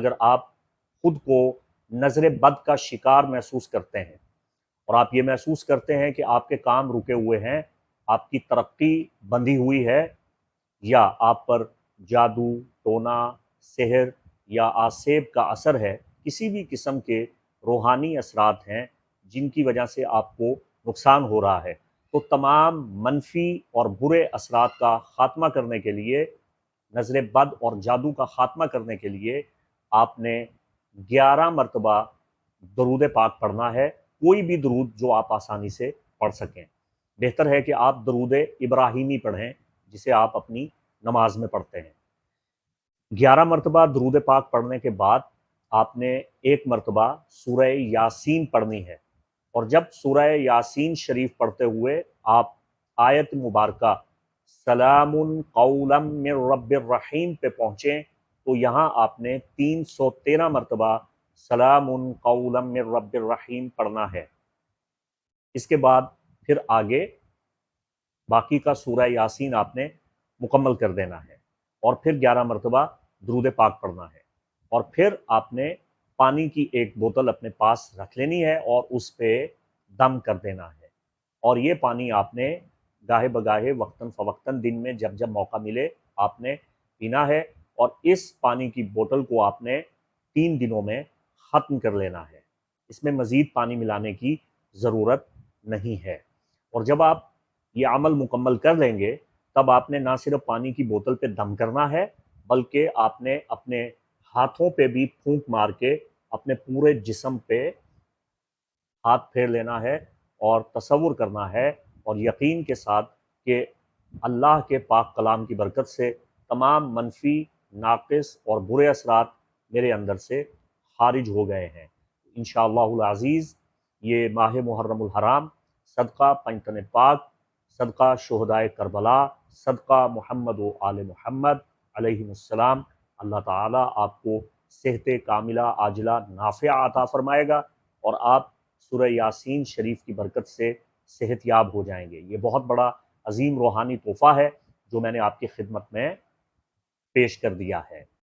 اگر آپ خود کو نظر بد کا شکار محسوس کرتے ہیں اور آپ یہ محسوس کرتے ہیں کہ آپ کے کام رکے ہوئے ہیں، آپ کی ترقی بندھی ہوئی ہے، یا آپ پر جادو، ٹونا، سحر یا آسیب کا اثر ہے، کسی بھی قسم کے روحانی اثرات ہیں جن کی وجہ سے آپ کو نقصان ہو رہا ہے۔ تو تمام منفی اور برے اثرات کا خاتمہ کرنے کے لیے، نظر بد اور جادو کا خاتمہ کرنے کے لیے آپ نے گیارہ مرتبہ درود پاک پڑھنا ہے، کوئی بھی درود جو آپ آسانی سے پڑھ سکیں۔ بہتر ہے کہ آپ درود ابراہیمی پڑھیں، جسے آپ اپنی نماز میں پڑھتے ہیں۔ گیارہ مرتبہ درود پاک پڑھنے کے بعد آپ نے ایک مرتبہ سورہ یاسین پڑھنی ہے۔ اور جب سورہ یاسین شریف پڑھتے ہوئے آپ آیت مبارکہ سلام قولم من رب الرحیم پہ پہنچیں تو یہاں آپ نے تین سو تیرہ مرتبہ سلام قولم من رب الرحیم پڑھنا ہے۔ اس کے بعد پھر آگے باقی کا سورہ یاسین آپ نے مکمل کر دینا ہے اور پھر گیارہ مرتبہ درود پاک پڑھنا ہے۔ اور پھر آپ نے پانی کی ایک بوتل اپنے پاس رکھ لینی ہے اور اس پہ دم کر دینا ہے۔ اور یہ پانی آپ نے گاہے بگاہے وقتاً فوقتاً دن میں جب جب موقع ملے آپ نے پینا ہے۔ اور اس پانی کی بوتل کو آپ نے تین دنوں میں ختم کر لینا ہے۔ اس میں مزید پانی ملانے کی ضرورت نہیں ہے۔ اور جب آپ یہ عمل مکمل کر لیں گے، تب آپ نے نہ صرف پانی کی بوتل پہ دم کرنا ہے، بلکہ آپ نے اپنے ہاتھوں پہ بھی پھونک مار کے اپنے پورے جسم پہ ہاتھ پھیر لینا ہے اور تصور کرنا ہے اور یقین کے ساتھ کہ اللہ کے پاک کلام کی برکت سے تمام منفی ناقص اور برے اثرات میرے اندر سے خارج ہو گئے ہیں۔ انشاءاللہ العزیز، یہ ماہ محرم الحرام، صدقہ پنجتن پاک، صدقہ شہدائے کربلا، صدقہ محمد و آل محمد علیہ السلام۔ اللہ تعالیٰ آپ کو صحت کاملہ، عاجلہ، نافع عطا فرمائے گا اور آپ سورہ یاسین شریف کی برکت سے صحت یاب ہو جائیں گے۔ یہ بہت بڑا عظیم روحانی تحفہ ہے جو میں نے آپ کی خدمت میں پیش کر دیا ہے۔